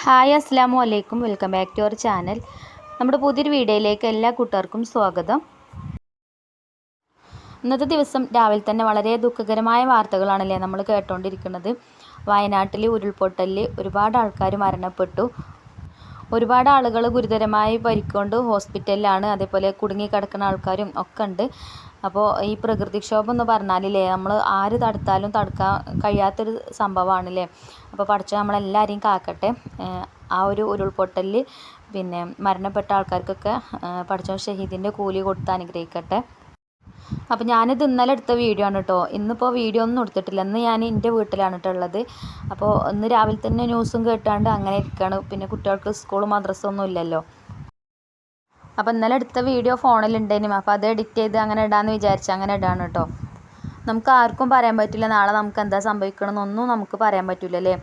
Hi അസ്സാമു അലൈക്കും. Welcome back to our channel. നമ്മുടെ പുതിയൊരു വീഡിയോയിലേക്ക് എല്ലാ കൂട്ടുകാർക്കും സ്വാഗതം. ഇന്നത്തെ ദിവസം രാവിലെ തന്നെ വളരെ ദുഃഖകരമായ വാർത്തകളാണല്ലേ നമ്മൾ കേട്ടുകൊണ്ടിരിക്കുന്നത് വയനാട്ടിൽ ഉരുൾപൊട്ടലിൽ ഒരുപാട് ആൾക്കാർ മരണപ്പെട്ടു. ഒരുപാട് ആളുകൾ ഗുരുതരമായി പരിക്കൊണ്ട് ഹോസ്പിറ്റലിലാണ്. അതേപോലെ കുടുങ്ങിക്കിടക്കുന്ന ആൾക്കാരും ഒക്കെ ഉണ്ട്. അപ്പോൾ ഈ പ്രകൃതിക്ഷോഭം എന്ന് പറഞ്ഞാലില്ലേ നമ്മൾ ആര് തടുത്താലും തടുക്കാൻ കഴിയാത്തൊരു സംഭവമാണല്ലേ അപ്പോൾ പഠിച്ച നമ്മളെല്ലാവരെയും കാക്കട്ടെ. ആ ഒരു ഉരുൾപൊട്ടലിൽ പിന്നെ മരണപ്പെട്ട ആൾക്കാർക്കൊക്കെ പഠിച്ച ഷഹീദിന്റെ കൂലി കൊടുത്ത് അനുഗ്രഹിക്കട്ടെ. അപ്പോൾ ഞാനിത് ഇന്നലെ എടുത്ത വീഡിയോ ആണ് കേട്ടോ ഇന്നിപ്പോൾ വീഡിയോ ഒന്നും എടുത്തിട്ടില്ല. ഇന്ന് ഞാൻ എന്റെ വീട്ടിലാണ് കേട്ടോ ഉള്ളത് അപ്പോൾ ഇന്ന് രാവിലെ തന്നെ ന്യൂസും കേട്ടാണ്ട് അങ്ങനെ ഇരിക്കുകയാണ് പിന്നെ കുട്ടികൾക്ക് സ്കൂളും മദ്രസ ഒന്നും ഇല്ലല്ലോ. അപ്പോൾ ഇന്നലെ എടുത്ത വീഡിയോ ഫോണിലുണ്ടേനും അപ്പോൾ അത് എഡിറ്റ് ചെയ്ത് അങ്ങനെ ഇടാമെന്ന് വിചാരിച്ചു അങ്ങനെ ഇടാണ് കേട്ടോ നമുക്ക് ആർക്കും പറയാൻ പറ്റില്ല. നാളെ നമുക്ക് എന്താ സംഭവിക്കണമെന്നൊന്നും നമുക്ക് പറയാൻ പറ്റില്ല അല്ലേ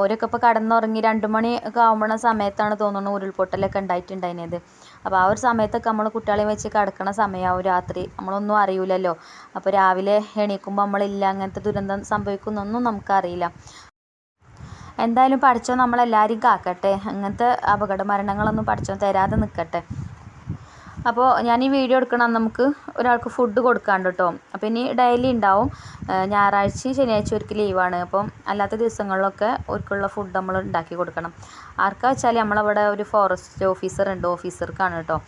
ഓരൊക്കെ ഇപ്പോൾ കടന്നുറങ്ങി രണ്ട് മണി ഒക്കെ ആകുമ്പോഴ സമയത്താണ് തോന്നുന്നത് ഉരുൾപൊട്ടലൊക്കെ ഉണ്ടായിട്ടുണ്ടായിരുന്നത് അപ്പോൾ ആ ഒരു സമയത്തൊക്കെ നമ്മൾ കുട്ടികളെ വെച്ച് കിടക്കണ സമയമാവും രാത്രി. നമ്മളൊന്നും അറിയില്ലല്ലോ അപ്പോൾ രാവിലെ എണീക്കുമ്പോൾ നമ്മളില്ല അങ്ങനത്തെ ദുരന്തം സംഭവിക്കുന്നൊന്നും നമുക്കറിയില്ല. എന്തായാലും പഠിച്ചോ നമ്മളെല്ലാവരും കാക്കട്ടെ. അങ്ങനത്തെ അപകട മരണങ്ങളൊന്നും പഠിച്ചോ തരാതെ നിൽക്കട്ടെ അപ്പോൾ ഞാൻ ഈ വീഡിയോ എടുക്കണം നമുക്ക് ഒരാൾക്ക് ഫുഡ് കൊടുക്കാണ്ട് കേട്ടോ അപ്പോൾ ഇനി ഡെയിലി ഉണ്ടാവും ഞായറാഴ്ചയും ശനിയാഴ്ച ഒരിക്കൽ ലീവാണ് അപ്പം അല്ലാത്ത ദിവസങ്ങളിലൊക്കെ ഒരിക്കലുള്ള ഫുഡ് നമ്മൾ ഉണ്ടാക്കി കൊടുക്കണം. ആർക്കാ വെച്ചാൽ നമ്മളവിടെ ഒരു ഫോറസ്റ്റ് ഓഫീസർ ഉണ്ട് ഓഫീസർക്കാണ് കേട്ടോ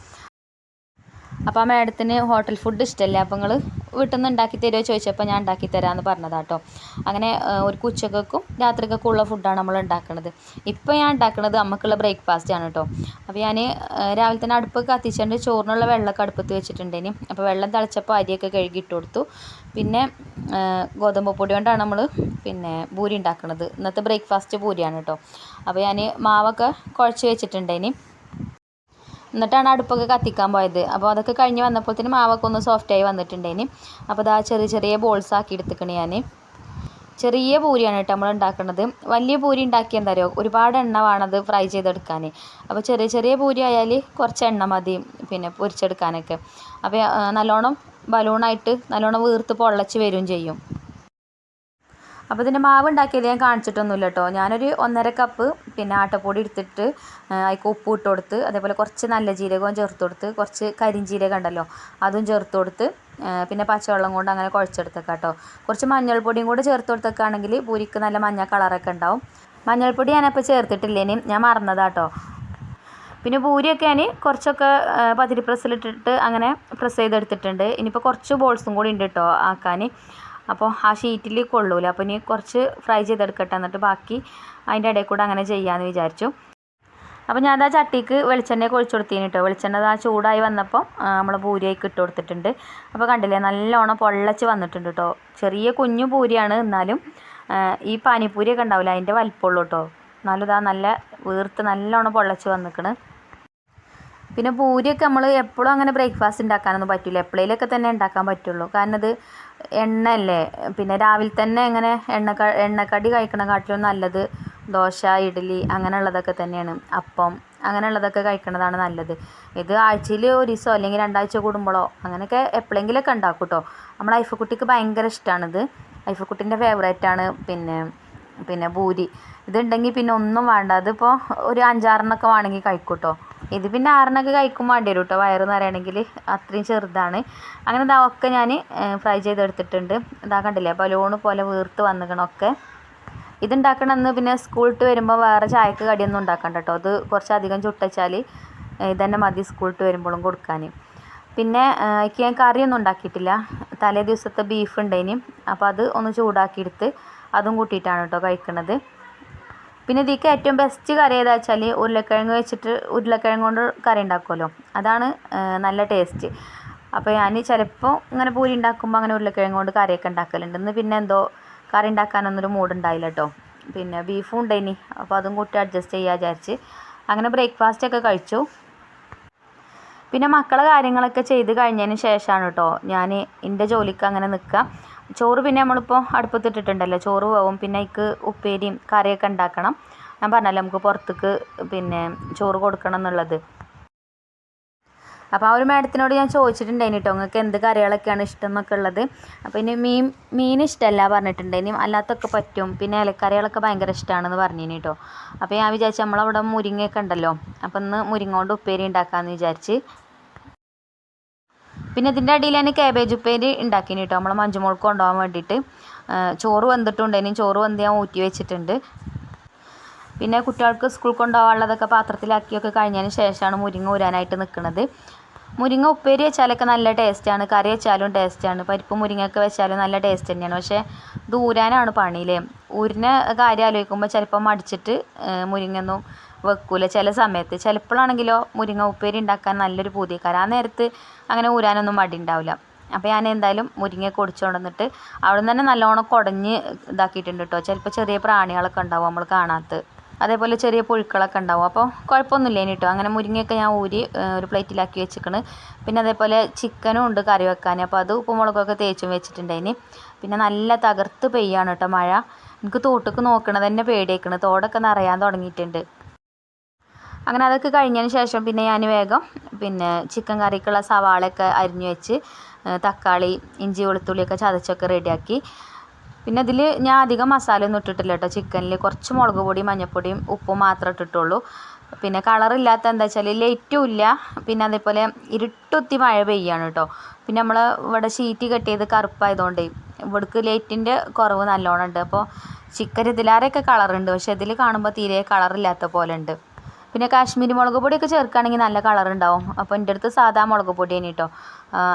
അപ്പോൾ ആ മാഡത്തിന് ഹോട്ടൽ ഫുഡ് ഇഷ്ടമല്ല അപ്പോൾ നിങ്ങൾ വീട്ടിൽ നിന്ന് ഉണ്ടാക്കി തരുമോ ചോദിച്ചപ്പോൾ ഞാൻ ഉണ്ടാക്കി തരാമെന്ന് പറഞ്ഞതാട്ടോ. അങ്ങനെ ഒരു ഉച്ചക്കും രാത്രിക്കൊക്കെ ഉള്ള ഫുഡാണ് നമ്മൾ ഉണ്ടാക്കുന്നത് ഇപ്പോൾ ഞാൻ ഉണ്ടാക്കുന്നത് നമുക്കുള്ള ബ്രേക്ക്ഫാസ്റ്റ് ആണ് കേട്ടോ അപ്പോൾ ഞാൻ രാവിലെ തന്നെ അടുപ്പ് കത്തിച്ചുകൊണ്ട് ചോറിനുള്ള വെള്ളമൊക്കെ അടുപ്പത്ത് വെച്ചിട്ടുണ്ടേനി അപ്പോൾ വെള്ളം തിളച്ചപ്പോൾ അരിയൊക്കെ കഴുകി ഇട്ട് കൊടുത്തു. പിന്നെ ഗോതമ്പ് പൊടി കൊണ്ടാണ് നമ്മൾ പിന്നെ പൂരി ഉണ്ടാക്കുന്നത് ഇന്നത്തെ ബ്രേക്ക്ഫാസ്റ്റ് പൂരിയാണ് കേട്ടോ അപ്പോൾ ഞാൻ മാവൊക്കെ കുഴച്ച് വെച്ചിട്ടുണ്ടേനി എന്നിട്ടാണ് അടുപ്പൊക്കെ കത്തിക്കാൻ പോയത്. അപ്പോൾ അതൊക്കെ കഴിഞ്ഞ് വന്നപ്പോഴത്തേനും മാവൊക്കെ ഒന്ന് സോഫ്റ്റായി വന്നിട്ടുണ്ടേന് അപ്പോൾ അതാ ചെറിയ ചെറിയ ബോൾസ് ആക്കി എടുത്തിക്കണേ ഞാൻ ചെറിയ പൂരിയാണ് കേട്ടോ നമ്മൾ ഉണ്ടാക്കുന്നത് വലിയ പൂരി ഉണ്ടാക്കിയാൽ എന്താ പറയുക ഒരുപാട് എണ്ണ വേണത് ഫ്രൈ ചെയ്തെടുക്കാൻ. അപ്പോൾ ചെറിയ ചെറിയ പൂരി ആയാൽ കുറച്ച് എണ്ണ മതി പിന്നെ പൊരിച്ചെടുക്കാനൊക്കെ. അപ്പോൾ നല്ലോണം ബലൂണായിട്ട് നല്ലോണം വീർത്ത് പൊള്ളച്ച് വരികയും ചെയ്യും. അപ്പോൾ ഇതിന്റെ മാവ് ഉണ്ടാക്കിയത് ഞാൻ കാണിച്ചിട്ടൊന്നുമില്ല കേട്ടോ ഞാനൊരു ഒന്നര കപ്പ് പിന്നെ ആട്ടപ്പൊടി എടുത്തിട്ട് അതിലേക്ക് ഉപ്പ് ഇട്ട് കൊടുത്ത് അതേപോലെ കുറച്ച് നല്ല ജീരകവും ചേർത്ത് കൊടുത്ത് കുറച്ച് കരിഞ്ജീരകം ഉണ്ടല്ലോ അതും ചേർത്ത് കൊടുത്ത് പിന്നെ പച്ചവെള്ളം കൊണ്ട് അങ്ങനെ കുഴച്ചെടുത്തേക്കാം കേട്ടോ കുറച്ച് മഞ്ഞൾപ്പൊടിയും കൂടെ ചേർത്ത് കൊടുത്തേക്കാണെങ്കിൽ പൂരിക്ക് നല്ല മഞ്ഞ കളറൊക്കെ ഉണ്ടാവും. മഞ്ഞൾപ്പൊടി ഞാനപ്പോൾ ചേർത്തിട്ടില്ലേനി ഞാൻ മറന്നതാട്ടോ. പിന്നെ പൂരിയൊക്കെ ഞാൻ കുറച്ചൊക്കെ പതിരി പ്രസ്സിലിട്ടിട്ട് അങ്ങനെ പ്രസ് ചെയ്തെടുത്തിട്ടുണ്ട്. ഇനിയിപ്പോൾ കുറച്ച് ബോൾസും കൂടി ഉണ്ട് കേട്ടോ ആക്കാൻ അപ്പോൾ ആ ഷീറ്റിൽ കൊള്ളൂല. അപ്പോൾ ഇനി കുറച്ച് ഫ്രൈ ചെയ്തെടുക്കട്ടെ എന്നിട്ട് ബാക്കി അതിന്റെ ഇടയിൽ കൂടെ അങ്ങനെ ചെയ്യാമെന്ന് വിചാരിച്ചു. അപ്പോൾ ഞാൻ ആ ചട്ടിക്ക് വെളിച്ചെണ്ണ കൊഴിച്ചു കൊടുത്തിന് കേട്ടോ വെളിച്ചെണ്ണ ആ ചൂടായി വന്നപ്പോൾ നമ്മൾ പൂരിയൊക്കെ ഇട്ട് കൊടുത്തിട്ടുണ്ട്. അപ്പോൾ കണ്ടില്ലേ നല്ലോണം പൊള്ളച്ച് വന്നിട്ടുണ്ട് കേട്ടോ ചെറിയ കുഞ്ഞു പൂരിയാണ് എന്നാലും ഈ പാനിപ്പൂരിയൊക്കെ ഉണ്ടാവില്ല അതിന്റെ വലിപ്പമുള്ളൂ കേട്ടോ എന്നാലും ഇതാ നല്ല വീർത്ത് നല്ലോണം പൊള്ളച്ച് വന്നിക്കണ്. പിന്നെ പൂരിയൊക്കെ നമ്മൾ എപ്പോഴും അങ്ങനെ ബ്രേക്ക്ഫാസ്റ്റ് ഉണ്ടാക്കാനൊന്നും പറ്റില്ല എപ്പോഴേലൊക്കെ തന്നെ ഉണ്ടാക്കാൻ പറ്റുള്ളൂ. കാരണം ഇത് എണ്ണയല്ലേ? പിന്നെ രാവിലെ തന്നെ ഇങ്ങനെ എണ്ണ എണ്ണക്കടി കഴിക്കണക്കാട്ടിലും നല്ലത് ദോശ ഇഡ്ഡലി അങ്ങനെയുള്ളതൊക്കെ തന്നെയാണ്. അപ്പം അങ്ങനെയുള്ളതൊക്കെ കഴിക്കണതാണ് നല്ലത്. ഇത് ആഴ്ചയിൽ ഒരു ദിവസമോ അല്ലെങ്കിൽ രണ്ടാഴ്ച കൂടുമ്പോഴോ അങ്ങനെയൊക്കെ എപ്പോഴെങ്കിലുമൊക്കെ ഉണ്ടാക്കും കേട്ടോ നമ്മൾ ഐഫക്കുട്ടിക്ക് ഭയങ്കര ഇഷ്ടമാണിത് ഐഫക്കുട്ടിന്റെ ഫേവറേറ്റാണ് പിന്നെ പിന്നെ പൂരി. ഇതുണ്ടെങ്കിൽ പിന്നെ ഒന്നും വേണ്ട. അതിപ്പോൾ ഒരു അഞ്ചാറിനൊക്കെ വേണമെങ്കിൽ കഴിക്കും കേട്ടോ ഇത് പിന്നെ ആറെണ്ണമൊക്കെ കഴിക്കും വേണ്ടി വരും കേട്ടോ വയറ് നിറയണമെങ്കിൽ അത്രയും ചെറുതാണ്. അങ്ങനെ ഇതാ ഒക്കെ ഞാൻ ഫ്രൈ ചെയ്തെടുത്തിട്ടുണ്ട്. ഇതാ കണ്ടില്ലേ? ബലൂണ് പോലെ വീർത്ത് വന്നിക്കണമൊക്കെ ഇതുണ്ടാക്കണമെന്ന് പിന്നെ സ്കൂളിട്ട് വരുമ്പോൾ വേറെ ചായക്ക് കടിയൊന്നും ഉണ്ടാക്കണ്ട കേട്ടോ അത് കുറച്ചധികം ചുട്ടച്ചാൽ ഇതന്നെ മതി സ്കൂളിട്ട് വരുമ്പോഴും കൊടുക്കാൻ പിന്നെ എനിക്ക് ഞാൻ കറിയൊന്നും ഉണ്ടാക്കിയിട്ടില്ല. തലേ ദിവസത്തെ ബീഫ് ഉണ്ടേനും അപ്പോൾ അത് ഒന്ന് ചൂടാക്കിയെടുത്ത് അതും കൂട്ടിയിട്ടാണ് കേട്ടോ കഴിക്കുന്നത് പിന്നെ ഇതിക്ക് ഏറ്റവും ബെസ്റ്റ് കറി ഏതാ വെച്ചാൽ ഉരുളക്കിഴങ്ങ് വെച്ചിട്ട് ഉരുളക്കിഴങ്ങ് കൊണ്ട് കറി ഉണ്ടാക്കുമല്ലോ അതാണ് നല്ല ടേസ്റ്റ് അപ്പോൾ ഞാൻ ചിലപ്പോൾ ഇങ്ങനെ പൂരി ഉണ്ടാക്കുമ്പോൾ അങ്ങനെ ഉരുളക്കിഴങ്ങ് കൊണ്ട് കറിയൊക്കെ ഉണ്ടാക്കലുണ്ട്. ഇന്ന് പിന്നെ എന്തോ കറി ഉണ്ടാക്കാനൊന്നും ഒരു മൂഡ് ഉണ്ടായില്ല കേട്ടോ പിന്നെ ബീഫും ഉണ്ടായിനി അപ്പോൾ അതും കൂട്ടി അഡ്ജസ്റ്റ് ചെയ്യാൻ വിചാരിച്ച് അങ്ങനെ ബ്രേക്ക്ഫാസ്റ്റ് ഒക്കെ കഴിച്ചു. പിന്നെ മക്കളെ കാര്യങ്ങളൊക്കെ ചെയ്ത് കഴിഞ്ഞതിന് ശേഷമാണ് കേട്ടോ ഞാൻ എന്റെ ജോലിക്ക് അങ്ങനെ നിൽക്കുക ചോറ് പിന്നെ നമ്മളിപ്പോൾ അടുപ്പത്തിട്ടിട്ടുണ്ടല്ലോ. ചോറ് പോകും പിന്നെ അതിക്ക് ഉപ്പേരിയും കറിയൊക്കെ ഉണ്ടാക്കണം. ഞാൻ പറഞ്ഞല്ലോ നമുക്ക് പുറത്തേക്ക് പിന്നെ ചോറ് കൊടുക്കണം എന്നുള്ളത്. അപ്പോൾ ആ ഒരു മാഡത്തിനോട് ഞാൻ ചോദിച്ചിട്ടുണ്ടായിന് കേട്ടോ നിങ്ങൾക്ക് എന്ത് കറികളൊക്കെയാണ് ഇഷ്ടം എന്നൊക്കെ ഉള്ളത്. അപ്പോൾ ഇനി മീൻ മീൻ ഇഷ്ടമല്ല പറഞ്ഞിട്ടുണ്ടായിന്. അല്ലാത്തൊക്കെ പറ്റും. പിന്നെ ഇലക്കറികളൊക്കെ ഭയങ്കര ഇഷ്ടമാണെന്ന് പറഞ്ഞിന് കേട്ടോ അപ്പോൾ ഞാൻ വിചാരിച്ചു നമ്മളവിടെ മുരിങ്ങയൊക്കെ ഉണ്ടല്ലോ. അപ്പോൾ ഇന്ന് മുരിങ്ങ കൊണ്ട് ഉപ്പേരി ഉണ്ടാക്കാമെന്ന് വിചാരിച്ച് പിന്നെ ഇതിന്റെ അടിയിൽ തന്നെ കാബേജ് ഉപ്പേരി ഉണ്ടാക്കിന് കേട്ടോ നമ്മളെ മഞ്ചുമോൾക്ക് കൊണ്ടുപോകാൻ വേണ്ടിയിട്ട്. ചോറ് വെന്തിട്ടുണ്ടായിനും ചോറ് വെന്ത് ഞാൻ ഊറ്റി വെച്ചിട്ടുണ്ട്. പിന്നെ കുട്ടികൾക്ക് സ്കൂൾ കൊണ്ടുപോകാനുള്ളതൊക്കെ പാത്രത്തിലാക്കിയൊക്കെ കഴിഞ്ഞതിന് ശേഷമാണ് മുരിങ്ങ ഊരാനായിട്ട് നിൽക്കുന്നത്. മുരിങ്ങ ഉപ്പേരി വെച്ചാലൊക്കെ നല്ല ടേസ്റ്റാണ് കറി വെച്ചാലും ടേസ്റ്റാണ് പരിപ്പ് മുരിങ്ങയൊക്കെ വെച്ചാലും നല്ല ടേസ്റ്റ് തന്നെയാണ്. പക്ഷേ ഇത് ഊരാനാണ് പണിയില്ലേ? ഊരിന കാര്യം ആലോചിക്കുമ്പോൾ ചിലപ്പോൾ മടിച്ചിട്ട് മുരിങ്ങൊന്നും വെക്കൂല. ചില സമയത്ത്. ചിലപ്പോഴാണെങ്കിലോ മുരിങ്ങ ഉപ്പേരി ഉണ്ടാക്കാൻ നല്ലൊരു പൂതിക്കാരം ആ നേരത്ത് അങ്ങനെ ഊരാനൊന്നും മടി ഉണ്ടാവില്ല അപ്പോൾ ഞാൻ എന്തായാലും മുരിങ്ങ ഒടിച്ചു കൊണ്ടുവന്നിട്ട് അവിടെ നിന്ന് തന്നെ നല്ലോണം കുടഞ്ഞ് ഇതാക്കിയിട്ടുണ്ട് കേട്ടോ ചിലപ്പോൾ ചെറിയ പ്രാണികളൊക്കെ ഉണ്ടാവും നമ്മൾ കാണാത്ത. അതേപോലെ ചെറിയ പുഴുക്കളൊക്കെ ഉണ്ടാവും. അപ്പോൾ കുഴപ്പമൊന്നുമില്ല കേട്ടോ അങ്ങനെ മുരിങ്ങയൊക്കെ ഞാൻ ഊരി ഒരു പ്ലേറ്റിലാക്കി വെച്ചിക്കണ്. പിന്നെ അതേപോലെ ചിക്കനും ഉണ്ട് കറി വെക്കാൻ. അപ്പോൾ അത് ഉപ്പുമുളകൊക്കെ തേച്ചും വെച്ചിട്ടുണ്ടായിന്. പിന്നെ നല്ല തകർത്ത് പെയ്യാണ് കേട്ടോ മഴ. എനിക്ക് തോട്ടക്ക് നോക്കണത് തന്നെ പേടിയേക്കണ് തോടൊക്കെ നിറയാൻ തുടങ്ങിയിട്ടുണ്ട്. അങ്ങനെ അതൊക്കെ കഴിഞ്ഞതിന് ശേഷം പിന്നെ ഞാൻ വേഗം പിന്നെ ചിക്കൻ കറിക്കുള്ള സവാളയൊക്കെ അരിഞ്ഞു വെച്ച് തക്കാളി ഇഞ്ചി വെളുത്തുള്ളിയൊക്കെ ചതച്ചൊക്കെ റെഡിയാക്കി പിന്നെ ഇതിൽ ഞാൻ അധികം മസാല ഒന്നും ഇട്ടിട്ടില്ല കേട്ടോ ചിക്കനിൽ കുറച്ച് മുളക് പൊടിയും മഞ്ഞൾപ്പൊടിയും ഉപ്പും മാത്രമേ ഇട്ടിട്ടുള്ളൂ. പിന്നെ കളറില്ലാത്ത എന്താ വെച്ചാൽ ലൈറ്റും ഇല്ല. പിന്നെ അതേപോലെ ഇരുട്ടുത്തി മഴ പെയ്യാണ് കേട്ടോ പിന്നെ നമ്മൾ ഇവിടെ ഷീറ്റ് കെട്ടിയത് കറുപ്പായതുകൊണ്ട് ഇവിടേക്ക് ലൈറ്റിന്റെ കുറവ് നല്ലോണം ഉണ്ട്. അപ്പോൾ ചിക്കൻ ഇതിലാരൊക്കെ കളറുണ്ട് പക്ഷേ ഇതിൽ കാണുമ്പോൾ തീരെ കളറില്ലാത്ത പോലെ ഉണ്ട്. പിന്നെ കാശ്മീരി മുളക് പൊടിയൊക്കെ ചേർക്കുകയാണെങ്കിൽ നല്ല കളർ ഉണ്ടാവും. അപ്പോൾ എന്റെ അടുത്ത് സാധാ മുളക് പൊടിയാണ് കേട്ടോ.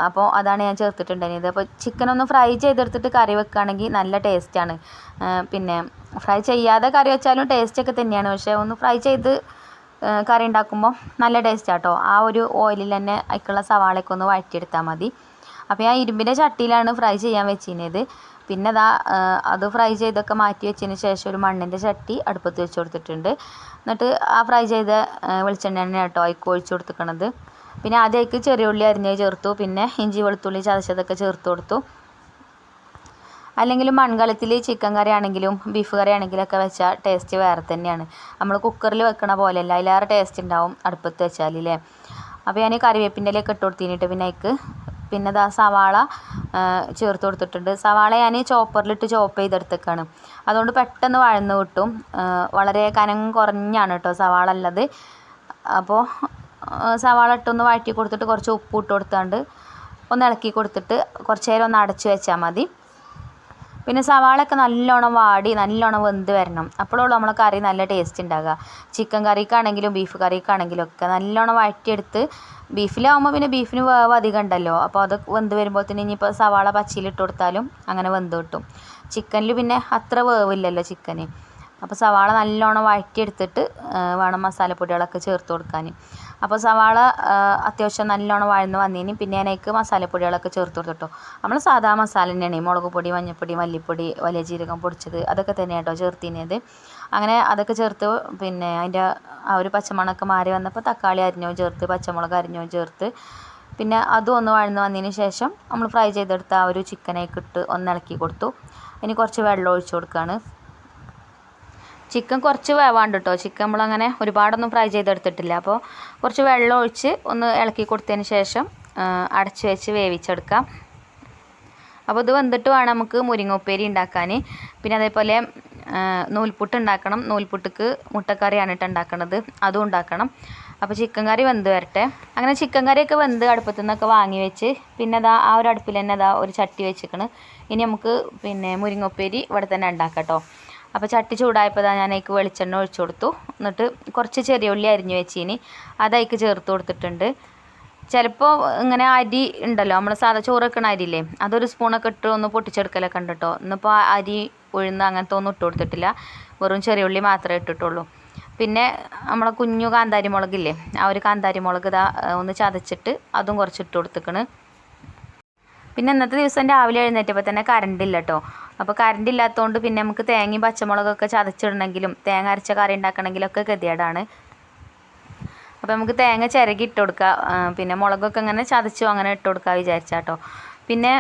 അപ്പോൾ അതാണ് ഞാൻ ചേർത്തിട്ടുണ്ടായിരുന്നത്. അപ്പോൾ ചിക്കൻ ഒന്ന് ഫ്രൈ ചെയ്തെടുത്തിട്ട് കറി വെക്കുകയാണെങ്കിൽ നല്ല ടേസ്റ്റാണ് പിന്നെ ഫ്രൈ ചെയ്യാതെ കറി വെച്ചാലും ടേസ്റ്റൊക്കെ തന്നെയാണ്. പക്ഷേ ഒന്ന് ഫ്രൈ ചെയ്ത് കറി ഉണ്ടാക്കുമ്പോൾ നല്ല ടേസ്റ്റാണ് കേട്ടോ. ആ ഒരു ഓയിലിൽ തന്നെ അതിക്കുള്ള സവാളയൊക്കെ ഒന്ന് വഴറ്റിയെടുത്താൽ മതി. അപ്പോൾ ഞാൻ ഇരുമ്പിന്റെ ചട്ടിയിലാണ് ഫ്രൈ ചെയ്യാൻ വെച്ചിരുന്നത്. പിന്നെ ദാ അത് ഫ്രൈ ചെയ്തൊക്കെ മാറ്റി വെച്ചതിന് ശേഷം ഒരു മണ്ണിന്റെ ചട്ടി അടുപ്പത്ത് വെച്ച് കൊടുത്തിട്ടുണ്ട്. എന്നിട്ട് ആ ഫ്രൈ ചെയ്ത വെളിച്ചെണ്ണ തന്നെ കേട്ടോ അതിലേക്ക് ഒഴിച്ച് കൊടുത്തിക്കണത്. പിന്നെ ആദ്യമായിട്ട് ചെറിയ ഉള്ളി അരിഞ്ഞത് ചേർത്തു. പിന്നെ ഇഞ്ചി വെളുത്തുള്ളി ചതച്ചതൊക്കെ ചേർത്ത് കൊടുത്തു. അല്ലെങ്കിൽ മൺകലത്തിൽ ചിക്കൻ കറി ആണെങ്കിലും ബീഫ് കറി ആണെങ്കിലൊക്കെ വെച്ചാൽ ടേസ്റ്റ് വേറെ തന്നെയാണ്. നമ്മൾ കുക്കറിൽ വെക്കണ പോലെയല്ല അതിലേറെ ടേസ്റ്റ് ഉണ്ടാവും അടുപ്പത്ത് വെച്ചാൽ അല്ലേ അപ്പോൾ ഞാൻ കറിവേപ്പിന്റെ ഇലയൊക്കെ ഇട്ട് കൊടുത്തിട്ട് പിന്നെ അതിക്ക് പിന്നെ ദാ സവാള ചേർത്ത് കൊടുത്തിട്ടുണ്ട്. സവാള ഞാൻ ചോപ്പറിലിട്ട് ചോപ്പ് ചെയ്തെടുത്തേക്കാണ്. അതുകൊണ്ട് പെട്ടെന്ന് വഴന്ന് കിട്ടും. വളരെ കനം കുറഞ്ഞാണ് കേട്ടോ സവാള ഉള്ളത്. അപ്പോൾ സവാള ഇട്ടൊന്ന് വഴറ്റി കൊടുത്തിട്ട് കുറച്ച് ഉപ്പ് ഇട്ട് കൊടുത്താണ്ട് ഒന്ന് ഇളക്കി കൊടുത്തിട്ട് കുറച്ച് നേരം ഒന്ന് അടച്ച് വെച്ചാൽ മതി. പിന്നെ സവാളയൊക്കെ നല്ലോണം വാടി നല്ലോണം വെന്ത് വരണം. അപ്പോഴുള്ളൂ നമ്മളെ കറി നല്ല ടേസ്റ്റ് ഉണ്ടാകുക ചിക്കൻ കറിക്കാണെങ്കിലും ബീഫ് കറിക്കാണെങ്കിലും ഒക്കെ നല്ലോണം വഴറ്റിയെടുത്ത് ബീഫിലാവുമ്പോൾ പിന്നെ ബീഫിന് വേവ് അധികം ഉണ്ടല്ലോ അപ്പോൾ അത് വെന്ത് വരുമ്പോൾ തന്നെ ഇനിയിപ്പോൾ സവാള പച്ചയിലിട്ട് കൊടുത്താലും അങ്ങനെ വെന്ത് കിട്ടും. ചിക്കനിൽ പിന്നെ അത്ര വേവില്ലല്ലോ ചിക്കന് അപ്പോൾ സവാള നല്ലോണം വഴറ്റിയെടുത്തിട്ട് വേണം മസാലപ്പൊടികളൊക്കെ ചേർത്ത് കൊടുക്കാൻ അപ്പോൾ സവാള അത്യാവശ്യം നല്ലോണം വഴന്ന് വന്നതിന് പിന്നെ അതിലേക്ക് മസാലപ്പൊടികളൊക്കെ ചേർത്ത് കൊടുത്തിട്ടോ. നമ്മൾ സാധാ മസാല തന്നെയാണ് മുളക് പൊടി മഞ്ഞൾപ്പൊടി മല്ലിപ്പൊടി വലിയ ജീരകം പൊടിച്ചത്. അതൊക്കെ തന്നെ കേട്ടോ ചേർത്തിനത്. അങ്ങനെ അതൊക്കെ ചേർത്ത് പിന്നെ അതിന്റെ ആ ഒരു പച്ചമണമൊക്കെ മാറി വന്നപ്പോൾ തക്കാളി അരിഞ്ഞോ ചേർത്ത് പച്ചമുളക് അരിഞ്ഞോ ചേർത്ത്. പിന്നെ അതും ഒന്ന് വഴന്ന് വന്നതിന് ശേഷം നമ്മൾ ഫ്രൈ ചെയ്തെടുത്ത ആ ഒരു ചിക്കനേക്ക് ഇട്ട് ഒന്ന് ഇളക്കി കൊടുത്തു. ഇനി കുറച്ച് വെള്ളം ഒഴിച്ച് കൊടുക്കുകയാണ് ചിക്കൻ കുറച്ച് വേവാണ്ട് കേട്ടോ ചിക്കൻ നമ്മളങ്ങനെ ഒരുപാടൊന്നും ഫ്രൈ ചെയ്തെടുത്തിട്ടില്ല. അപ്പോൾ കുറച്ച് വെള്ളം ഒഴിച്ച് ഒന്ന് ഇളക്കി കൊടുത്തതിന് ശേഷം അടച്ച് വെച്ച് വേവിച്ചെടുക്കാം. അപ്പോൾ ഇത് വന്നിട്ട് വേണം നമുക്ക് മുരിങ്ങ ഉപ്പേരി ഉണ്ടാക്കാൻ പിന്നെ അതേപോലെ നൂൽപുട്ട് ഉണ്ടാക്കണം. നൂൽപുട്ടിക്ക് മുട്ടക്കറിയാണ് ഇട്ട് ഉണ്ടാക്കണത്. അതും ഉണ്ടാക്കണം. അപ്പോൾ ചിക്കൻ കറി വെന്ത് വരട്ടെ. അങ്ങനെ ചിക്കൻ കറിയൊക്കെ വെന്ത് അടുപ്പത്തു നിന്നൊക്കെ വാങ്ങി വെച്ച് പിന്നെ അതാ ആ ഒരു അടുപ്പിൽ തന്നെ അതാ ഒരു ചട്ടി വെച്ചിക്കണ്. ഇനി നമുക്ക് പിന്നെ മുരിങ്ങ ഉപ്പേരി ഇവിടെ തന്നെ ഉണ്ടാക്കാം കേട്ടോ അപ്പോൾ ചട്ടി ചൂടായപ്പോൾ ഞാൻ അതിലേക്ക് വെളിച്ചെണ്ണ ഒഴിച്ചു കൊടുത്തു. എന്നിട്ട് കുറച്ച് ചെറിയ ഉള്ളി അരിഞ്ഞു വെച്ചിനി. അതിലേക്ക് ചേർത്ത് കൊടുത്തിട്ടുണ്ട്. ചിലപ്പോൾ ഇങ്ങനെ അരി ഉണ്ടല്ലോ നമ്മൾ സാധാ ചോറ് വെക്കണ അരിയില്ലേ അതൊരു സ്പൂണൊക്കെ ഇട്ട് ഒന്ന് പൊട്ടിച്ചെടുക്കലൊക്കെ ഉണ്ട് കേട്ടോ ഇന്നിപ്പോൾ അരി ഉഴുന്ന് അങ്ങനത്തെ ഒന്നും ഇട്ട് കൊടുത്തിട്ടില്ല. വെറും ചെറിയ ഉള്ളി മാത്രമേ ഇട്ടിട്ടുള്ളൂ. പിന്നെ നമ്മളെ കുഞ്ഞു കാന്താരി മുളകില്ലേ ആ ഒരു കാന്താരി മുളക് ഇതാ ഒന്ന് ചതച്ചിട്ട് അതും കുറച്ച് ഇട്ട് കൊടുത്തിക്കണ്. പിന്നെ ഇന്നത്തെ ദിവസം രാവിലെ എഴുന്നേറ്റപ്പോൾ തന്നെ കറണ്ട് ഇല്ല കേട്ടോ അപ്പോൾ കറണ്ട് ഇല്ലാത്തതുകൊണ്ട് പിന്നെ നമുക്ക് തേങ്ങയും പച്ചമുളകൊക്കെ ചതച്ചിടണമെങ്കിലും തേങ്ങ അരച്ച കറി ഉണ്ടാക്കണമെങ്കിലൊക്കെ ഗതികേടാണ്. അപ്പോൾ നമുക്ക് തേങ്ങ ചിരകി ഇട്ട് കൊടുക്കുക പിന്നെ മുളകൊക്കെ ഇങ്ങനെ ചതച്ചു അങ്ങനെ ഇട്ട് കൊടുക്കുക വിചാരിച്ചാട്ടോ പിന്നെ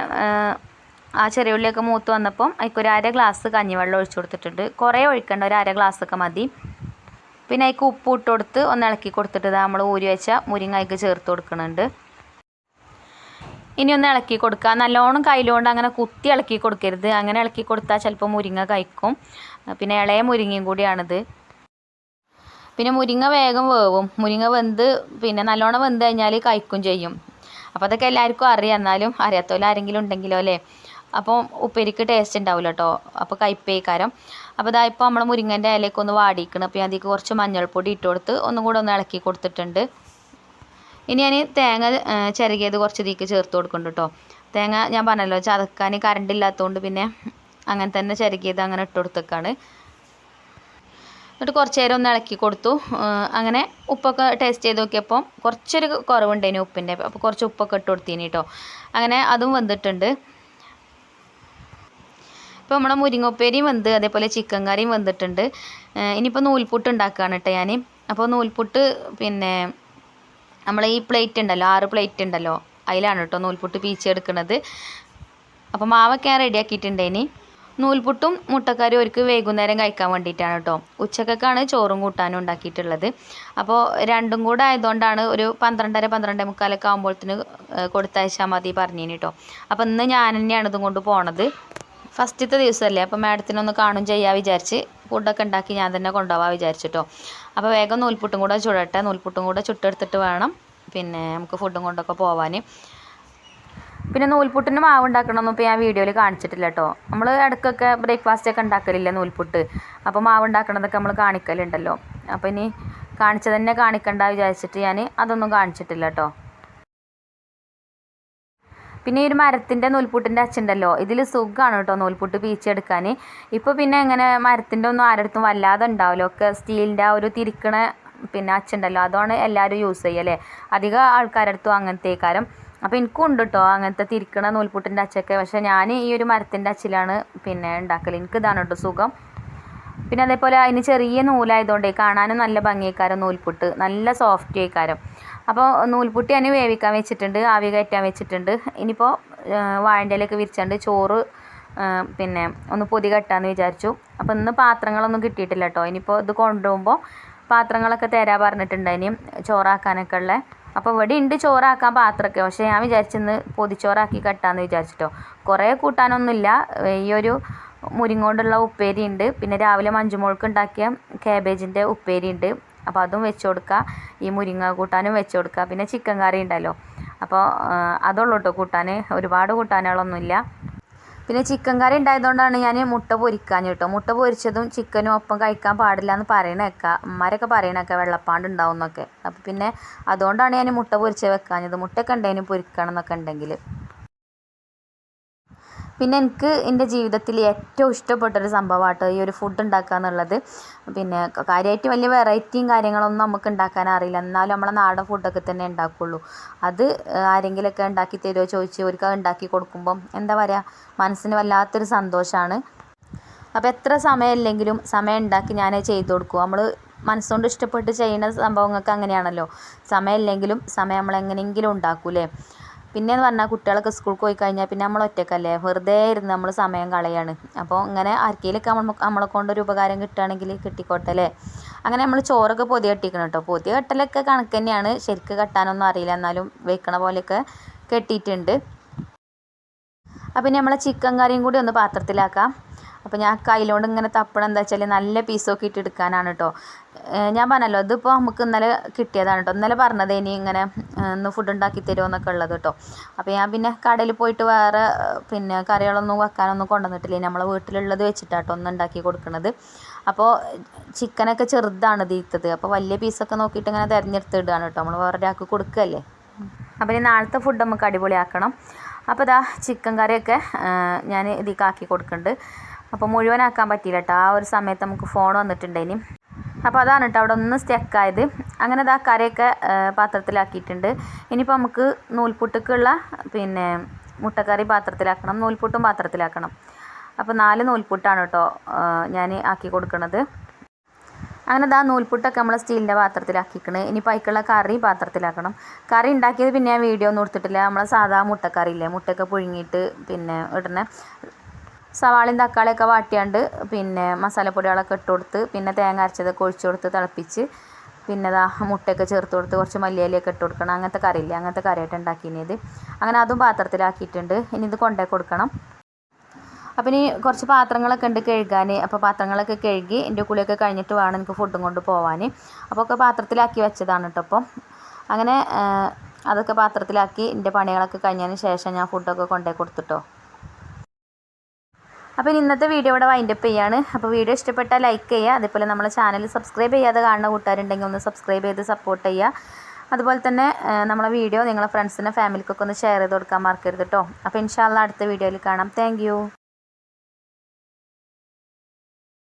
ആ ചെറിയ ഉള്ളിയൊക്കെ മൂത്ത് വന്നപ്പം അതിക്ക് ഒരു അര ഗ്ലാസ് കഞ്ഞിവെള്ളം ഒഴിച്ചു കൊടുത്തിട്ടുണ്ട്. കുറേ ഒഴിക്കേണ്ട ഒരു അര ഗ്ലാസ്സൊക്കെ മതി. പിന്നെ അതിക്ക് ഉപ്പ് ഇട്ട് കൊടുത്ത് ഒന്ന് ഇളക്കി കൊടുത്തിട്ട് നമ്മൾ ഊരി വെച്ച അതിക്ക് ചേർത്ത് കൊടുക്കുന്നുണ്ട് ഇനി ഒന്ന് ഇളക്കി കൊടുക്കുക. നല്ലോണം കയ്യിലുകൊണ്ട് അങ്ങനെ കുത്തി ഇളക്കി കൊടുക്കരുത്. അങ്ങനെ ഇളക്കി കൊടുത്താൽ ചിലപ്പോൾ മുരിങ്ങ കഴിക്കും. പിന്നെ ഇളയ മുരിങ്ങയും കൂടിയാണിത്. പിന്നെ മുരിങ്ങ വേഗം വേവും. മുരിങ്ങ വെന്ത് പിന്നെ നല്ലോണം വെന്ത് കഴിഞ്ഞാൽ കഴിക്കും ചെയ്യും. അപ്പോൾ അതൊക്കെ എല്ലാവർക്കും അറിയാം. എന്നാലും അറിയാത്തവരും ആരെങ്കിലും ഉണ്ടെങ്കിലോ അല്ലേ? അപ്പോൾ ഉപ്പേരിക്ക് ടേസ്റ്റ് ഉണ്ടാവില്ല കേട്ടോ അപ്പോൾ കയ്പേക്കാരം അപ്പോൾ ഇതാ ഇപ്പോൾ നമ്മൾ മുരിങ്ങന്റെ ഇലയൊക്കെ ഒന്ന് വാടിക്കണം അപ്പോൾ അതിലേക്ക് കുറച്ച് മഞ്ഞൾപ്പൊടി ഇട്ട് കൊടുത്ത് ഒന്നും കൂടെ ഒന്ന് ഇളക്കി കൊടുത്തിട്ടുണ്ട്. ഇനി ഞാൻ തേങ്ങ ചിരകിയത് കുറച്ച് ഇതിലേക്ക് ചേർത്ത് കൊടുക്കുന്നുണ്ട് കേട്ടോ തേങ്ങ ഞാൻ പറഞ്ഞല്ലോ ചതക്കാൻ കറണ്ട് ഇല്ലാത്തതുകൊണ്ട് പിന്നെ അങ്ങനെ തന്നെ ചിരകിയത് അങ്ങനെ ഇട്ട് കൊടുത്തേക്കാണ്. എന്നിട്ട് കുറച്ച് നേരം ഒന്ന് ഇളക്കി കൊടുത്തു. അങ്ങനെ ഉപ്പൊക്കെ ടേസ്റ്റ് ചെയ്ത് നോക്കിയപ്പോൾ കുറച്ചൊരു കുറവുണ്ടേനു ഉപ്പിന്റെ. അപ്പോൾ കുറച്ച് ഉപ്പൊക്കെ ഇട്ട് കൊടുത്തീനി കേട്ടോ അങ്ങനെ അതും വന്നിട്ടുണ്ട് ഇപ്പോൾ നമ്മുടെ മുരിങ്ങപ്പേരിയും വെന്ത് അതേപോലെ ചിക്കൻ കറിയും വെന്തിട്ടുണ്ട്. ഇനിയിപ്പോൾ നൂൽപുട്ട് ഉണ്ടാക്കുകയാണ് കേട്ടോ ഞാൻ അപ്പോൾ നൂൽപുട്ട് പിന്നെ നമ്മൾ ഈ പ്ലേറ്റ് ഉണ്ടല്ലോ ആറ് പ്ലേറ്റ് ഉണ്ടല്ലോ അതിലാണ് കേട്ടോ നൂൽപുട്ട് പീച്ചെടുക്കുന്നത് അപ്പോൾ മാവൊക്കെ ഞാൻ റെഡിയാക്കിയിട്ടുണ്ടേനി നൂൽപുട്ടും മുട്ടക്കറിയും ഒരുക്ക് വൈകുന്നേരം കഴിക്കാൻ വേണ്ടിയിട്ടാണ് കേട്ടോ ഉച്ചക്കൊക്കെയാണ് ചോറും കൂട്ടാനും ഉണ്ടാക്കിയിട്ടുള്ളത്. അപ്പോൾ രണ്ടും കൂടെ ആയതുകൊണ്ടാണ് ഒരു പന്ത്രണ്ടര പന്ത്രണ്ടേ മുക്കാലൊക്കെ ആകുമ്പോഴത്തേന് കൊടുത്തയച്ചാൽ മതി പറഞ്ഞിന് കേട്ടോ അപ്പോൾ ഇന്ന് ഞാൻ തന്നെയാണ് ഇതും കൊണ്ട് പോണത്. ഫസ്റ്റത്തെ ദിവസമല്ലേ അപ്പോൾ മാഡത്തിനൊന്ന് കാണും ചെയ്യാൻ വിചാരിച്ച് ഫുഡൊക്കെ ഉണ്ടാക്കി ഞാൻ തന്നെ കൊണ്ടുപോകാൻ വിചാരിച്ചിട്ടോ. അപ്പോൾ വേഗം നൂൽപുട്ടും കൂടെ ചുടട്ടെ. നൂൽപുട്ടും കൂടെ ചുട്ടെടുത്തിട്ട് വേണം പിന്നെ നമുക്ക് ഫുഡും കൊണ്ടൊക്കെ പോവാൻ പിന്നെ നൂൽപുട്ടിന് മാവ് ഉണ്ടാക്കണമെന്നും ഇപ്പോൾ ഞാൻ വീഡിയോയിൽ കാണിച്ചിട്ടില്ല കേട്ടോ നമ്മൾ ഇടയ്ക്കൊക്കെ ബ്രേക്ക്ഫാസ്റ്റ് ഒക്കെ ഉണ്ടാക്കലില്ലേ നൂൽപുട്ട്? അപ്പോൾ മാവ് ഉണ്ടാക്കണതൊക്കെ നമ്മൾ കാണിക്കലുണ്ടല്ലോ. അപ്പോൾ ഇനി കാണിച്ചത് തന്നെ കാണിക്കണ്ട വിചാരിച്ചിട്ട് ഞാൻ അതൊന്നും കാണിച്ചിട്ടില്ല കേട്ടോ പിന്നെ ഈ ഒരു മരത്തിന്റെ നൂൽപുട്ടിന്റെ അച്ചുണ്ടല്ലോ ഇതിൽ സുഖമാണ് കേട്ടോ നൂൽപുട്ട് പീച്ചെടുക്കാൻ ഇപ്പോൾ പിന്നെ ഇങ്ങനെ മരത്തിന്റെ ഒന്നും ആരടുത്തും വല്ലാതെ ഉണ്ടാവില്ല ഒക്കെ സ്റ്റീലിന്റെ ആ ഒരു തിരിക്കണ പിന്നെ അച്ചുണ്ടല്ലോ അതാണ് എല്ലാവരും യൂസ് ചെയ്യല്ലേ അധികം ആൾക്കാരുടെ അടുത്തും അങ്ങനത്തെ കാരം അപ്പോൾ എനിക്കും ഉണ്ട് കേട്ടോ അങ്ങനത്തെ തിരിക്കണ നൂൽപുട്ടിന്റെ അച്ചൊക്കെ പക്ഷേ ഞാൻ ഈ ഒരു മരത്തിന്റെ അച്ചിലാണ് പിന്നെ ഉണ്ടാക്കൽ എനിക്ക് ഇതാണ് കേട്ടോ സുഖം. പിന്നെ അതേപോലെ അതിന് ചെറിയ നൂലായതുകൊണ്ടേ കാണാനും നല്ല ഭംഗിയേക്കാരം നൂൽപുട്ട്. നല്ല സോഫ്റ്റ് ആയിക്കാരം. അപ്പോൾ നൂൽപുട്ടി ഞാൻ വേവിക്കാൻ വെച്ചിട്ടുണ്ട് ആവി കയറ്റാൻ വെച്ചിട്ടുണ്ട്. ഇനിയിപ്പോൾ വാഴന്റെ ഇലയൊക്കെ വിരിച്ചുകൊണ്ട് ചോറ് പിന്നെ ഒന്ന് പൊതി കെട്ടാമെന്ന് വിചാരിച്ചു. അപ്പോൾ ഇന്ന് പാത്രങ്ങളൊന്നും കിട്ടിയിട്ടില്ല കേട്ടോ ഇനിയിപ്പോൾ ഇത് കൊണ്ടുപോകുമ്പോൾ പാത്രങ്ങളൊക്കെ തരാൻ ഇനിയും ചോറാക്കാനൊക്കെ ഉള്ളത് അപ്പോൾ ഇവിടെ ഉണ്ട് ചോറാക്കാൻ പാത്രമൊക്കെ. പക്ഷേ ഞാൻ വിചാരിച്ചിന്ന് പൊതിച്ചോറാക്കി കെട്ടാമെന്ന് വിചാരിച്ചിട്ടോ കുറേ കൂട്ടാനൊന്നുമില്ല. ഈ ഒരു മുരിങ്ങോണ്ടുള്ള ഉപ്പേരി ഉണ്ട് പിന്നെ രാവിലെ മഞ്ചുമോൾക്ക് ഉണ്ടാക്കിയ കാബേജിന്റെ ഉപ്പേരി ഉണ്ട് അപ്പോൾ അതും വെച്ച് കൊടുക്കുക. ഈ മുരിങ്ങ കൂട്ടാനും വെച്ച് കൊടുക്കുക. പിന്നെ ചിക്കൻ കറി ഉണ്ടല്ലോ. അപ്പോൾ അതുള്ളൂ കേട്ടോ കൂട്ടാൻ. ഒരുപാട് കൂട്ടാനുകളൊന്നുമില്ല. പിന്നെ ചിക്കൻ കറി ഉണ്ടായതുകൊണ്ടാണ് ഞാൻ മുട്ട പൊരിക്കാൻ കേട്ടോ മുട്ട പൊരിച്ചതും ചിക്കനും ഒപ്പം കഴിക്കാൻ പാടില്ല എന്ന് പറയണേക്ക. അമ്മമാരൊക്കെ പറയണേക്ക വെള്ളപ്പാണ്ട് ഉണ്ടാവും എന്നൊക്കെ അപ്പോൾ പിന്നെ അതുകൊണ്ടാണ് ഞാൻ മുട്ട പൊരിച്ച് വെക്കാഞ്ഞത്. മുട്ടയൊക്കെ ഉണ്ടെങ്കിൽ പൊരിക്കണം എന്നൊക്കെ ഉണ്ടെങ്കിൽ. പിന്നെ എനിക്ക് എന്റെ ജീവിതത്തിൽ ഏറ്റവും ഇഷ്ടപ്പെട്ട ഇഷ്ടപ്പെട്ടൊരു സംഭവമാട്ടോ ഈ ഒരു ഫുഡ് ഉണ്ടാക്കുക എന്നുള്ളത്. പിന്നെ കാര്യമായിട്ട് വലിയ വെറൈറ്റിയും കാര്യങ്ങളൊന്നും നമുക്ക് ഉണ്ടാക്കാൻ അറിയില്ല. എന്നാലും നമ്മളെ നാടൻ ഫുഡൊക്കെ തന്നെ ഉണ്ടാക്കുകയുള്ളൂ അത് ആരെങ്കിലുമൊക്കെ ഉണ്ടാക്കി തരുമോ ചോദിച്ച് അവർക്ക് ഉണ്ടാക്കി കൊടുക്കുമ്പം എന്താ പറയുക മനസ്സിന് വല്ലാത്തൊരു സന്തോഷമാണ് അപ്പോൾ എത്ര സമയമില്ലെങ്കിലും സമയം ഉണ്ടാക്കി ഞാൻ ചെയ്തു കൊടുക്കും. നമ്മൾ മനസ്സുകൊണ്ട് ഇഷ്ടപ്പെട്ട് ചെയ്യുന്ന സംഭവങ്ങൾക്ക് അങ്ങനെയാണല്ലോ. സമയമില്ലെങ്കിലും സമയം നമ്മൾ എങ്ങനെയെങ്കിലും ഉണ്ടാക്കൂലേ പിന്നെയെന്ന് പറഞ്ഞാൽ കുട്ടികളൊക്കെ സ്കൂളിൽ പോയി കഴിഞ്ഞാൽ പിന്നെ നമ്മൾ ഒറ്റക്കല്ലേ? വെറുതെ ഇരുന്ന് നമ്മൾ സമയം കളയാണ്. അപ്പോൾ ഇങ്ങനെ ആർക്കെങ്കിലൊക്കെ നമ്മൾ നമ്മളെ കൊണ്ടൊരു ഉപകാരം കിട്ടുകയാണെങ്കിൽ കിട്ടിക്കോട്ടെ അല്ലേ? അങ്ങനെ നമ്മൾ ചോറൊക്കെ പൊതി കെട്ടിക്കണം കേട്ടോ പൊതി കെട്ടലൊക്കെ കണക്ക് തന്നെയാണ്. ശരിക്ക് കെട്ടാനൊന്നും അറിയില്ല. എന്നാലും വെക്കണ പോലെയൊക്കെ കെട്ടിയിട്ടുണ്ട്. അപ്പം പിന്നെ നമ്മളെ ചിക്കൻ കറിയും കൂടി ഒന്ന് പാത്രത്തിലാക്കാം. അപ്പോൾ ഞാൻ കയ്യിലോണ്ട് ഇങ്ങനെ തപ്പണം. എന്താ വെച്ചാൽ നല്ല പീസൊക്കെ ഇട്ട് എടുക്കാനാണ് കേട്ടോ ഞാൻ പറഞ്ഞല്ലോ ഇതിപ്പോൾ നമുക്ക് ഇന്നലെ കിട്ടിയതാണ് കേട്ടോ ഇന്നലെ പറഞ്ഞത് ഇനി ഇങ്ങനെ ഒന്ന് ഫുഡ് ഉണ്ടാക്കി തരുമെന്നൊക്കെ ഉള്ളത് കേട്ടോ അപ്പോൾ ഞാൻ പിന്നെ കടയിൽ പോയിട്ട് വേറെ പിന്നെ കറികളൊന്നും വെക്കാനൊന്നും കൊണ്ടുവന്നിട്ടില്ല. നമ്മളെ വീട്ടിലുള്ളത് വെച്ചിട്ടാട്ടോ ഒന്ന് ഉണ്ടാക്കി കൊടുക്കണത്. അപ്പോൾ ചിക്കനൊക്കെ ചെറുതാണ് തീർത്തത് അപ്പോൾ വലിയ പീസൊക്കെ നോക്കിയിട്ട് ഇങ്ങനെ തിരഞ്ഞെടുത്ത് ഇടുകയാണ് കേട്ടോ നമ്മൾ വേറെ ഒരാൾക്ക് കൊടുക്കുകയല്ലേ അപ്പോൾ ഇനി നാളത്തെ ഫുഡ് നമുക്ക് അടിപൊളിയാക്കണം. അപ്പോൾ ഇതാ ചിക്കൻ കറിയൊക്കെ ഞാൻ ഇതിലേക്ക് ആക്കി കൊടുക്കുന്നുണ്ട് അപ്പോൾ മുഴുവനാക്കാൻ പറ്റിയില്ല കേട്ടോ ആ ഒരു സമയത്ത് നമുക്ക് ഫോൺ വന്നിട്ടുണ്ടേനി അപ്പോൾ അതാണ് കേട്ടോ അവിടെ ഒന്ന് സ്റ്റക്കായത് അങ്ങനെ അത് ആ കരയൊക്കെ പാത്രത്തിലാക്കിയിട്ടുണ്ട്. ഇനിയിപ്പോൾ നമുക്ക് നൂൽപുട്ടുക്കുള്ള പിന്നെ മുട്ടക്കറി പാത്രത്തിലാക്കണം നൂൽപുട്ടും പാത്രത്തിലാക്കണം. അപ്പോൾ നാല് നൂൽപുട്ടാണ് കേട്ടോ ഞാൻ ആക്കി കൊടുക്കുന്നത് അങ്ങനെ ഇതാ നൂൽപുട്ടൊക്കെ നമ്മൾ സ്റ്റീലിന്റെ പാത്രത്തിലാക്കിക്കണ്. ഇനി പൈക്കുള്ള കറി പാത്രത്തിലാക്കണം. കറി ഉണ്ടാക്കിയത് പിന്നെ ഞാൻ വീഡിയോ ഒന്നും എടുത്തിട്ടില്ല. നമ്മളെ സാധാ മുട്ടക്കറി ഇല്ലേ? മുട്ടയൊക്കെ പുഴുങ്ങിയിട്ട് പിന്നെ ഇടുന്ന സവാളയും തക്കാളിയൊക്കെ വാട്ടിയാണ്ട് പിന്നെ മസാലപ്പൊടികളൊക്കെ ഇട്ട് കൊടുത്ത് പിന്നെ തേങ്ങ അരച്ചതൊക്കെ ഒഴിച്ച് കൊടുത്ത് തിളപ്പിച്ച് പിന്നെ ദാ മുട്ടയൊക്കെ ചേർത്ത് കൊടുത്ത് കുറച്ച് മല്ലിയിലൊക്കെ ഇട്ട് കൊടുക്കണം. അങ്ങനത്തെ കറിയില്ലേ? അങ്ങനത്തെ കറിയായിട്ട് ഉണ്ടാക്കിയത് അങ്ങനെ അതും പാത്രത്തിലാക്കിയിട്ടുണ്ട്. ഇനി ഇത് കൊണ്ടേ കൊടുക്കണം. അപ്പം ഇനി കുറച്ച് പാത്രങ്ങളൊക്കെ ഉണ്ട് കഴുകാൻ. അപ്പോൾ പാത്രങ്ങളൊക്കെ കഴുകി എന്റെ കുളിയൊക്കെ കഴിഞ്ഞിട്ട് വേണം എനിക്ക് ഫുഡും കൊണ്ട് പോവാൻ. അപ്പോൾ ഒക്കെ പാത്രത്തിലാക്കി വെച്ചതാണ് കേട്ടോ അപ്പം അങ്ങനെ അതൊക്കെ പാത്രത്തിലാക്കി എന്റെ പണികളൊക്കെ കഴിഞ്ഞതിന് ശേഷം ഞാൻ ഫുഡൊക്കെ കൊണ്ടേ കൊടുത്തിട്ടോ അപ്പോൾ ഇനി ഇന്നത്തെ വീഡിയോ ഇവിടെ വൈൻഡപ്പ് ചെയ്യാണ്. അപ്പോൾ വീഡിയോ ഇഷ്ടപ്പെട്ടാൽ ലൈക്ക് ചെയ്യുക. അതേപോലെ നമ്മളെ ചാനൽ സബ്സ്ക്രൈബ് ചെയ്യാതെ കാണുന്ന കൂട്ടുകാരുണ്ടെങ്കിൽ ഒന്ന് സബ്സ്ക്രൈബ് ചെയ്ത് സപ്പോർട്ട് ചെയ്യുക. അതുപോലെ തന്നെ നമ്മളെ വീഡിയോ നിങ്ങളെ ഫ്രണ്ട്സിനും ഫാമിലിക്കൊക്കെ ഒന്ന് ഷെയർ ചെയ്ത് കൊടുക്കാൻ മറക്കരുത് കേട്ടോ അപ്പോൾ ഇൻഷാല്ല അടുത്ത വീഡിയോയിൽ കാണാം. താങ്ക്